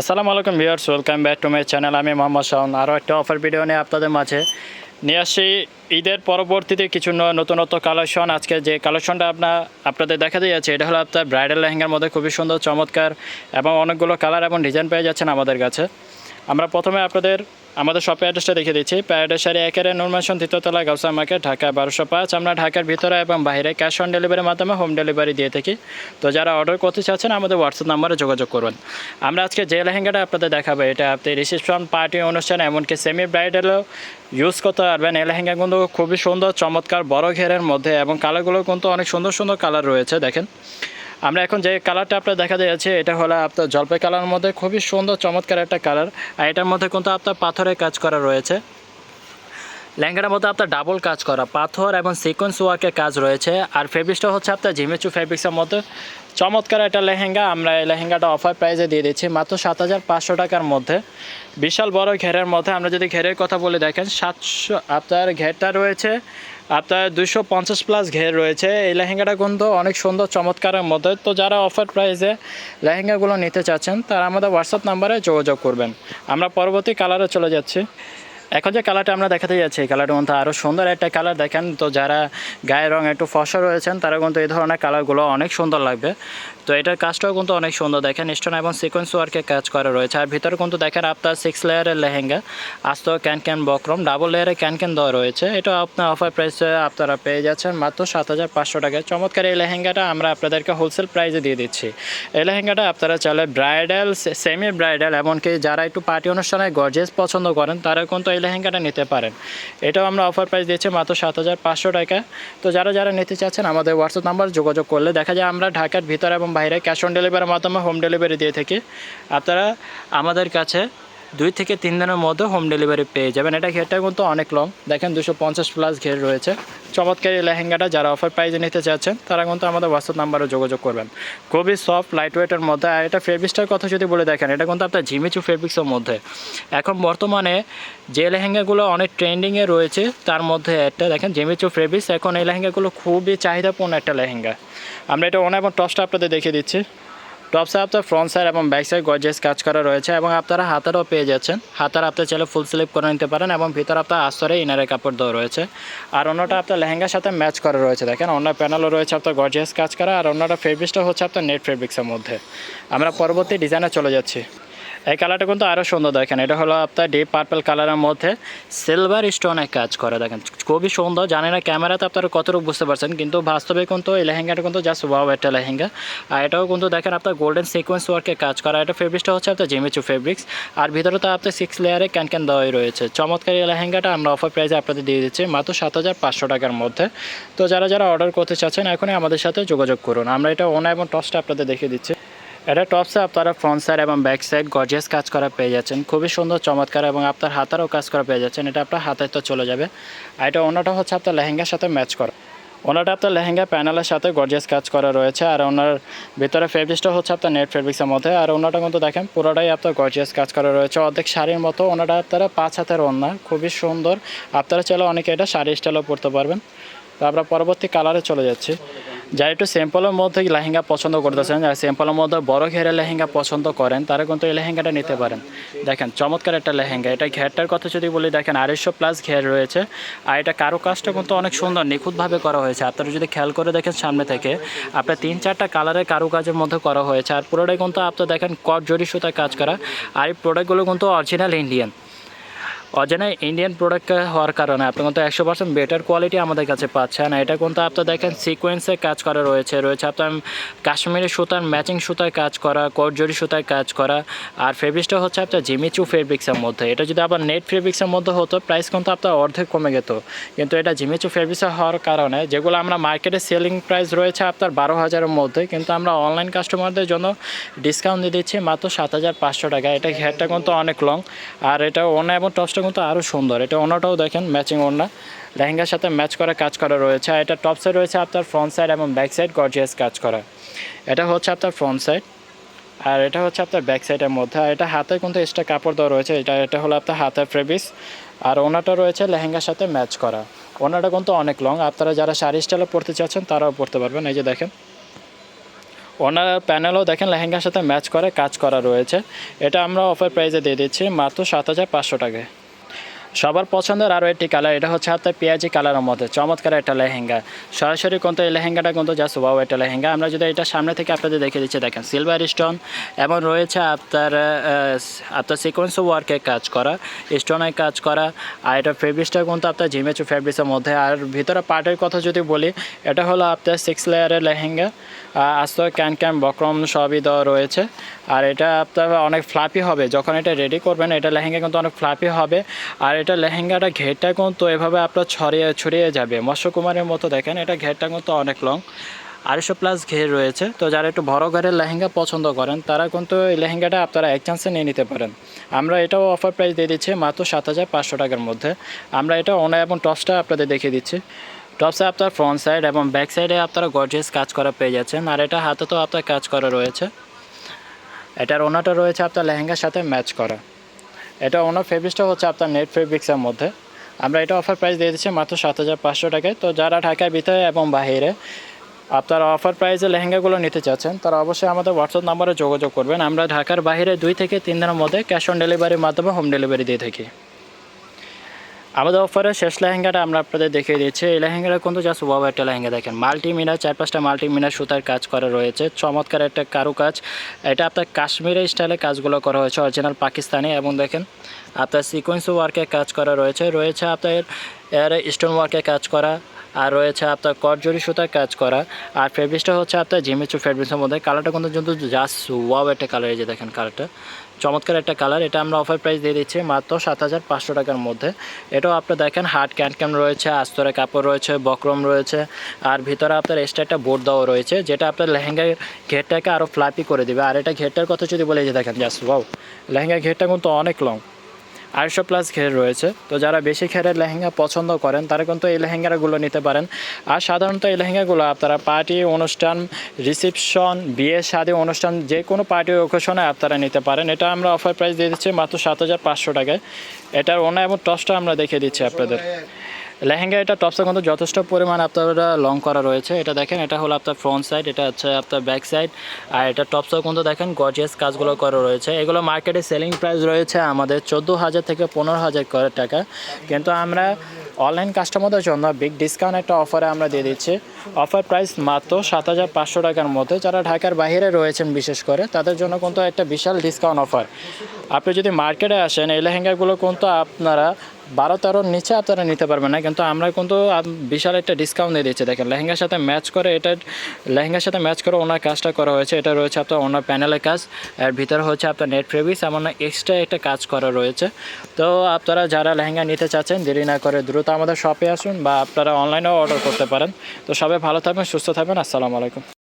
আসসালামু আলাইকুম viewers, welcome back to my channel. আমি মোহাম্মদ শাহন আরও একটা অফার ভিডিও নিয়ে আপনাদের মাঝে নিয়ে আসি ঈদের পরবর্তীতে কিছু নতুনত্ব কালেকশন আজকে যে কালেকশনটা আপনার আপনাদের দেখা দিয়ে যাচ্ছে, এটা হলো আপনার ব্রাইডাল লেহেঙ্গার মধ্যে খুবই সুন্দর, চমৎকার এবং অনেকগুলো কালার এবং ডিজাইন পেয়ে যাচ্ছেন আমাদের কাছে। আমরা প্রথমে আপনাদের, আমাদের শপে অ্যাড্রেসটা দেখে দিচ্ছি। প্যারাডাইস শাড়ি একের নর্মেশন তৃতীয়তলা গাউসা মার্কেট ঢাকা বারোশো পাঁচ। আমরা ঢাকার ভিতরে এবং বাইরে ক্যাশ অন ডেলিভারির মাধ্যমে হোম ডেলিভারি দিয়ে থাকি। তো যারা অর্ডার করতে চাচ্ছেন, আমাদের হোয়াটসঅ্যাপ নাম্বারে যোগাযোগ করবেন। আমরা আজকে যে লেহেঙ্গাটা আপনাদের দেখাবো, এটা আপনি রিসেপশন পার্টি অনুষ্ঠান, এমনকি সেমি ব্রাইডালও ইউজ করতে পারবেন। এই লেহেঙ্গা কিন্তু খুবই সুন্দর, চমৎকার, বড় ঘেরের মধ্যে এবং কালারগুলো কিন্তু অনেক সুন্দর সুন্দর কালার রয়েছে, দেখেন। আমরা এখন যে কালারটা আপনার দেখা যাচ্ছে, এটা হলো আপনার জলপাই কালারের মধ্যে খুবই সুন্দর চমৎকার একটা কালার আর এটার মধ্যে কিন্তু আপনার পাথরের কাজ করা রয়েছে। লেহেঙ্গাটার মধ্যে আপনার ডাবল কাজ করা, পাথর এবং সিকোয়েন্স ওয়ার্কের কাজ রয়েছে। আর ফেব্রিক্সটা হচ্ছে আপনার জিমেচু ফেব্রিক্সের মধ্যে। চমৎকার একটা লেহেঙ্গা, আমরা এই লেহেঙ্গাটা অফার প্রাইসে দিয়ে দিচ্ছি মাত্র সাত হাজার পাঁচশো টাকার মধ্যে। বিশাল বড় ঘেরের মধ্যে আমরা যদি ঘেরের কথা বলে দেখেন, সাতশো, আপনার ঘেরটা রয়েছে, আপনার দুশো পঞ্চাশ প্লাস ঘের রয়েছে। এই লেহেঙ্গাটা কিন্তু অনেক সুন্দর, চমৎকারের মধ্যে। তো যারা অফার প্রাইসে লেহেঙ্গাগুলো নিতে চাচ্ছেন, তারা আমাদের হোয়াটসঅ্যাপ নাম্বারে যোগাযোগ করবেন। আমরা পরবর্তী কালারে চলে যাচ্ছি। এখন যে কালারটা আমরা দেখাতে যাচ্ছি, এই কালারটার মধ্যে আরও সুন্দর একটা কালার দেখেন তো যারা গায়ের রং একটু ফসা রয়েছেন, তারা কিন্তু এই ধরনের কালারগুলো অনেক সুন্দর লাগবে। তো এটার কাজটাও কিন্তু অনেক সুন্দর। দেখেন স্টোন এবং সিকোয়েন্স ওয়ার্কের কাজ করা রয়েছে। আর ভিতরে কিন্তু দেখেন, আপনার সিক্স লেয়ারের লেহেঙ্গা, আস্ত ক্যান ক্যান বক্রম ডাবল লেয়ারে ক্যান ক্যান দেওয়া রয়েছে। এটা আপনার অফার প্রাইসে আপনারা পেয়ে যাচ্ছেন মাত্র সাত হাজার পাঁচশো টাকায়। চমৎকার এই লেহেঙ্গাটা আমরা আপনাদেরকে হোলসেল প্রাইসে দিয়ে দিচ্ছি। এই লেহেঙ্গাটা আপনারা চাইলে ব্রাইডাল সেমি ব্রাইডাল এমনকি যারা একটু পার্টি অনুষ্ঠানে গর্জেস পছন্দ করেন তারা কিন্তু এই লেহেঙ্গাটা নিতে পারেন। এটাও আমরা অফার প্রাইস দিয়েছি মাত্র সাত হাজার পাঁচশো টাকা। তো যারা যারা নিতে চাচ্ছেন, আমাদের হোয়াটসঅ্যাপ নাম্বার যোগাযোগ করলে দেখা যায় আমরা ঢাকার ভিতরে এবং বাইরে ক্যাশ অন ডেলিভারির মাধ্যমে হোম ডেলিভারি দিয়ে থাকি। আপনারা আমাদের কাছে দুই থেকে তিন দিনের মধ্যে হোম ডেলিভারি পেয়ে যাবেন। এটা ঘেরটা কিন্তু অনেক লং দেখেন দুশো পঞ্চাশ প্লাস ঘের রয়েছে। চমৎকার এই লেহেঙ্গাটা যারা অফার প্রাইজে নিতে চাচ্ছেন, তারা কিন্তু আমাদের হোয়াটসঅ্যাপ নাম্বারে যোগাযোগ করবেন। খুবই সফট লাইট ওয়েটের মধ্যে। আর এটা ফেব্রিক্সটার কথা যদি বলে দেখেন, এটা কিন্তু আপনার ঝিমিচু ফেব্রিক্সের মধ্যে। এখন বর্তমানে যে লেহেঙ্গাগুলো অনেক ট্রেন্ডিংয়ে রয়েছে, তার মধ্যে একটা দেখেন জিমিচু ফেব্রিক্স এখন এই লেহেঙ্গাগুলো খুবই চাহিদাপূর্ণ একটা লেহেঙ্গা। আমরা এটা ওনা এবং টসটা আপনাদের দেখিয়ে দিচ্ছি। টপসে আপনার ফ্রন্ট সাইড এবং ব্যাক সাইড গর্জেস কাজ করা রয়েছে এবং আপনারা হাতারও পেয়ে যাচ্ছেন। হাতার আপনার চাইলে ফুল স্লিপ করে নিতে পারেন এবং ভিতরে আপনার আস্তরে ইনারের কাপড় দেওয়া রয়েছে। আর অন্যটা আপনার লেহেঙ্গার সাথে ম্যাচ করা রয়েছে দেখেন, অন্য প্যানেলও রয়েছে আপনার গর্জেস কাজ করা। আর অন্যটা ফেব্রিক্সটা হচ্ছে আপনার নেট ফেব্রিক্সের মধ্যে। আমরা পরবর্তী ডিজাইনে চলে যাচ্ছি। এই কালারটা কিন্তু আরও সুন্দর দেখেন। এটা হলো আপনার ডিপ পার্পল কালারের মধ্যে সিলভার স্টোনের কাজ করে দেখেন। খুবই সুন্দর, জানি না ক্যামেরাতে আপনারা কতটুকু বুঝতে পারছেন, কিন্তু বাস্তবে কিন্তু এই লেহেঙ্গাটা কিন্তু জাস্ট ওয়াও একটা লেহেঙ্গা। আর এটাও কিন্তু দেখেন আপনার গোল্ডেন সিকোয়েন্স ওয়ার্কে কাজ করা। এটা ফেব্রিক্সটা হচ্ছে আপনার জিমিচু ফেব্রিক্স আর ভিতরে তো আপনার সিক্স লেয়ারে ক্যান ক্যান দেওয়াই রয়েছে। চমৎকার এই লেহেঙ্গাটা আমরা অফার প্রাইসে আপনাদের দিয়ে দিচ্ছি, মাত্র সাত হাজার পাঁচশো টাকার মধ্যে। তো যারা যারা অর্ডার করতে চাচ্ছেন, এখনই আমাদের সাথে যোগাযোগ করুন। আমরা এটা ওনা এবং টসটা আপনাদের দেখিয়ে দিচ্ছি। এটা টপসে আপনারা ফ্রন্ট সাইড এবং ব্যাক সাইড গর্জিয়াস কাজ করা পেয়ে যাচ্ছেন। খুবই সুন্দর, চমৎকার এবং আপনার হাতারও কাজ করা পেয়ে যাচ্ছেন। এটা আপনার হাতে তো চলে যাবে। আর এটা অন্যটা হচ্ছে আপনার লেহেঙ্গার সাথে ম্যাচ করা। ওনাটা আপনার লেহেঙ্গা প্যানেলের সাথে গর্জিয়াস কাজ করা রয়েছে। আর ওনার ভিতরে ফেব্রিক্সটা হচ্ছে আপনার নেট ফেব্রিক্সের মধ্যে। আর ওনাটা কিন্তু দেখেন, পুরোটাই আপনার গর্জিয়াস কাজ করা রয়েছে। অর্ধেক শাড়ির মতো ওনাটা আপনারা পাঁচ হাতের ওনা খুবই সুন্দর। আপনারা চাইলে অনেকে এটা শাড়ি স্টাইলও পরতে পারবেন। তো আমরা পরবর্তী কালারে চলে যাচ্ছি। যারা একটু সিম্পলের মধ্যে লেহেঙ্গা পছন্দ করতেছেন, যারা সিম্পলের মধ্যে বড় ঘেরে লেহেঙ্গা পছন্দ করেন, তারা কিন্তু এই লেহেঙ্গাটা নিতে পারেন। দেখেন, চমৎকার একটা লেহেঙ্গা। এটা ঘেরটার কথা যদি বলি, দেখেন, আড়াইশো প্লাস ঘের রয়েছে। আর এটা কারও কাজটা কিন্তু অনেক সুন্দর, নিখুঁতভাবে করা হয়েছে। আপনারা যদি খেয়াল করে দেখেন সামনে থেকে, আপনার তিন চারটা কালারের কারুকাজের মধ্যে করা হয়েছে। আর পুরোটাই কিন্তু আপনার দেখেন কট সুতায় কাজ করা। আর এই প্রোডাক্টগুলো কিন্তু অরিজিনাল ইন্ডিয়ান অজানায় ইন্ডিয়ান প্রোডাক্ট হওয়ার কারণে আপনি কিন্তু একশো পার্সেন্ট বেটার কোয়ালিটি আমাদের কাছে পাচ্ছেন এটা কিন্তু আপনার দেখেন সিকোয়েন্সে কাজ করা রয়েছে। রয়েছে আপনার কাশ্মীরি সুতার ম্যাচিং সুতায় কাজ করা, কোটজরি সুতায় কাজ করা। আর ফেব্রিক্সটা হচ্ছে আপনার জিমিচু ফেব্রিক্সের মধ্যে। এটা যদি আবার নেট ফেব্রিক্সের মধ্যে হতো প্রাইস কিন্তু আপনার অর্ধেক কমে যেত। কিন্তু এটা জিমিচু ফেব্রিক্সের হওয়ার কারণে যেগুলো আমরা মার্কেটে সেলিং প্রাইস রয়েছে আপনার বারো হাজারের মধ্যে, কিন্তু আমরা অনলাইন কাস্টমারদের জন্য ডিসকাউন্ট দিয়ে দিচ্ছি মাত্র সাত হাজার পাঁচশো টাকা। এটা হেয়ারটা কিন্তু অনেক লং আর এটা অন্য এবং টপসটা কিন্তু আরও সুন্দর। এটা ওনাটাও দেখেন ম্যাচিং ওনা। লেহেঙ্গার সাথে ম্যাচ করা কাজ করা রয়েছে। আর এটা টপসে রয়েছে আপনার ফ্রন্ট সাইড এবং ব্যাক সাইড গর্জিয়াস কাজ করা। এটা হচ্ছে আপনার ফ্রন্ট সাইড আর এটা হচ্ছে আপনার ব্যাক সাইডের মধ্যে। আর এটা হাতে কিন্তু এক্সট্রা কাপড় দেওয়া রয়েছে। এটা এটা হলো আপনার হাতের ফেব্রিক্স আর ওনাটা রয়েছে লেহেঙ্গার সাথে ম্যাচ করা। ওনাটা কিন্তু অনেক লং আপনারা যারা শাড়ি স্টাইলে পরতে চাচ্ছেন, তারাও পরতে পারবেন। এই যে দেখেন। ওনার প্যানেলও দেখেন লেহেঙ্গার সাথে ম্যাচ করে কাজ করা রয়েছে। এটা আমরা অফার প্রাইজে দিয়ে দিচ্ছি মাত্র সাত হাজার পাঁচশো টাকায়। সবার পছন্দের আরও একটি কালার, এটা হচ্ছে আপনার পেঁয়াজি কালারের মধ্যে, চমৎকার একটা লেহেঙ্গা। সরাসরি কিন্তু এই লেহেঙ্গাটা কিন্তু জাস্ট ওয়াও একটা লেহেঙ্গা। আমরা যদি এটা সামনে থেকে আপনাদের দেখে দিচ্ছি, দেখেন সিলভার স্টোন এবং রয়েছে আপনার আপনার সিকোয়েন্স ওয়ার্কে কাজ করা স্টোনে কাজ করা। আর এটা ফেব্রিক্সটা কিন্তু আপনার জিমেচু ফেব্রিক্সের মধ্যে। আর ভিতরে পার্টের কথা যদি বলি, এটা হলো আপনার সিক্স লেয়ারের লেহেঙ্গা। আর আস্ত ক্যান ক্যান বক্রম সবই দেওয়া রয়েছে। আর এটা আপনার অনেক ফ্লাপি হবে, যখন এটা রেডি করবেন, এটা লেহেঙ্গা কিন্তু অনেক ফ্লাপি হবে। আর এটা লেহেঙ্গাটা ঘেরটা কিন্তু এভাবে আপনার ছড়িয়ে ছড়িয়ে যাবে। মৎস্যকুমারের মতো দেখেন, এটা ঘেরটা কিন্তু অনেক লং আড়াইশো প্লাস ঘের রয়েছে। তো যারা একটু বড় ঘরের লেহেঙ্গা পছন্দ করেন, তারা কিন্তু এই লেহেঙ্গাটা আপনারা এক চান্সে নিয়ে নিতে পারেন। আমরা এটাও অফার প্রাইস দিয়ে দিচ্ছি মাত্র সাত হাজার পাঁচশো টাকার মধ্যে। আমরা এটা ওনা এবং টপসটা আপনাদের দেখিয়ে দিচ্ছি। টপসে আপনার ফ্রন্ট সাইড এবং ব্যাক সাইডে আপনারা গর্জিয়াস কাজ করা পেয়ে যাচ্ছেন। আর এটা হাতে তো আপনার কাজ করা রয়েছে। এটার ওনাটা রয়েছে আপনার লেহেঙ্গার সাথে ম্যাচ করা। এটা ওনার ফেব্রিক্সটা হচ্ছে আপনার নেট ফেব্রিক্সের মধ্যে। আমরা এটা অফার প্রাইস দিয়ে দিচ্ছি মাত্র সাত হাজার পাঁচশো টাকায়। তো যারা ঢাকার ভিতরে এবং বাহিরে আপনারা অফার প্রাইসে লেহেঙ্গাগুলো নিতে চাচ্ছেন, তারা অবশ্যই আমাদের হোয়াটসঅ্যাপ নাম্বারে যোগাযোগ করবেন। আমরা ঢাকার বাইরে দুই থেকে তিন দিনের মধ্যে ক্যাশ অন ডেলিভারির মাধ্যমে হোম ডেলিভারি দিয়ে থাকি। আমাদের অফারের শেষ লেহেঙ্গাটা আমরা আপনাদের দেখিয়ে দিচ্ছি। এই লেহেঙ্গাটা কিন্তু জাস্ট ওয়াও একটা লেহেঙ্গা, দেখেন। মাল্টিমিনার চার পাঁচটা মাল্টিমিনার সুতার কাজ করা রয়েছে। চমৎকার একটা কারুকাজ। এটা আপনার কাশ্মীরের স্টাইলে কাজগুলো করা হয়েছে অরিজিনাল পাকিস্তানি। এবং দেখেন, আপনার সিকোয়েন্স ওয়ার্কে কাজ করা রয়েছে। রয়েছে আপনার এর স্টোন ওয়ার্কে কাজ করা। আর রয়েছে আপনার কটজরি সুতার কাজ করা। আর ফেব্রিক্সটা হচ্ছে আপনার জিমেচু ফেব্রিক্সের মধ্যে। কালারটা কিন্তু কিন্তু জাস্ট ওয়াও একটা কালার এই যে দেখেন কালারটা চমৎকার একটা কালার এটা আমরা অফার প্রাইস দিয়ে দিচ্ছি মাত্র সাত হাজার পাঁচশো টাকার মধ্যে। এটাও আপনি দেখেন হার্ড ক্যান ক্যান রয়েছে, আস্তরে কাপড় রয়েছে, বক্রম রয়েছে। আর ভিতরে আপনার এক্সট্রা একটা বোর্ড দেওয়া রয়েছে, যেটা আপনার লেহেঙ্গার ঘেরটাকে আরও ফ্লাপি করে দেবে। আর এটা ঘেরটার কথা যদি বলে যে দেখেন জাস্ট ওয়াও লেহেঙ্গা ঘেরটা কিন্তু অনেক লং আড়াইশো প্লাস ঘের রয়েছে। তো যারা বেশি ঘেরের লেহেঙ্গা পছন্দ করেন, তারা কিন্তু এই লেহেঙ্গাগুলো নিতে পারেন। আর সাধারণত এই লেহেঙ্গাগুলো আপনারা পার্টি, অনুষ্ঠান, রিসেপশন, বিয়ে শাদী অনুষ্ঠান যে কোনো পার্টি ওকেশনে আপনারা নিতে পারেন। এটা আমরা অফার প্রাইস দিয়ে দিচ্ছি মাত্র সাত হাজার পাঁচশো টাকায়। এটার ওনা এবং টসটা আমরা দেখিয়ে দিচ্ছি আপনাদের। লেহেঙ্গা, এটা টপসে কিন্তু যথেষ্ট পরিমাণ আপনারা লং করা রয়েছে। এটা দেখেন, এটা হলো আপনার ফ্রন্ট সাইড এটা হচ্ছে আপনার ব্যাক সাইড আর এটা টপসেও কিন্তু দেখেন গর্জিয়াস কাজগুলো করা রয়েছে। এগুলো মার্কেটে সেলিং প্রাইস রয়েছে আমাদের চোদ্দ হাজার থেকে পনেরো হাজার করে টাকা। কিন্তু আমরা অনলাইন কাস্টমারদের জন্য বিগ ডিসকাউন্ট একটা অফারে আমরা দিয়ে দিচ্ছি। অফার প্রাইস মাত্র সাত হাজার পাঁচশো টাকার মধ্যে। যারা ঢাকার বাইরে রয়েছেন বিশেষ করে, তাদের জন্য কিন্তু একটা বিশাল ডিসকাউন্ট অফার আপনি যদি মার্কেটে আসেন, এই লেহেঙ্গাগুলো কিন্তু আপনারা বারো তেরোর নিচে আপনারা নিতে পারবেন না, কিন্তু আমরা কিন্তু বিশাল একটা ডিসকাউন্ট দিয়ে দিচ্ছি। দেখেন, লেহেঙ্গার সাথে ম্যাচ করে এটা, লেহেঙ্গার সাথে ম্যাচ করে ওনার কাজটা করা হয়েছে। এটা রয়েছে আপনার ওনার প্যানেলের কাজ। এর ভিতরে হচ্ছে আপনার নেট ফেব্রিক্স এমন এক্সট্রা একটা কাজ করা রয়েছে। তো আপনারা যারা লেহেঙ্গা নিতে চাচ্ছেন, দেরি না করে দ্রুত আমাদের শপে আসুন বা আপনারা অনলাইনেও অর্ডার করতে পারেন। তো সবাই ভালো থাকবেন, সুস্থ থাকবেন। আসসালামু আলাইকুম।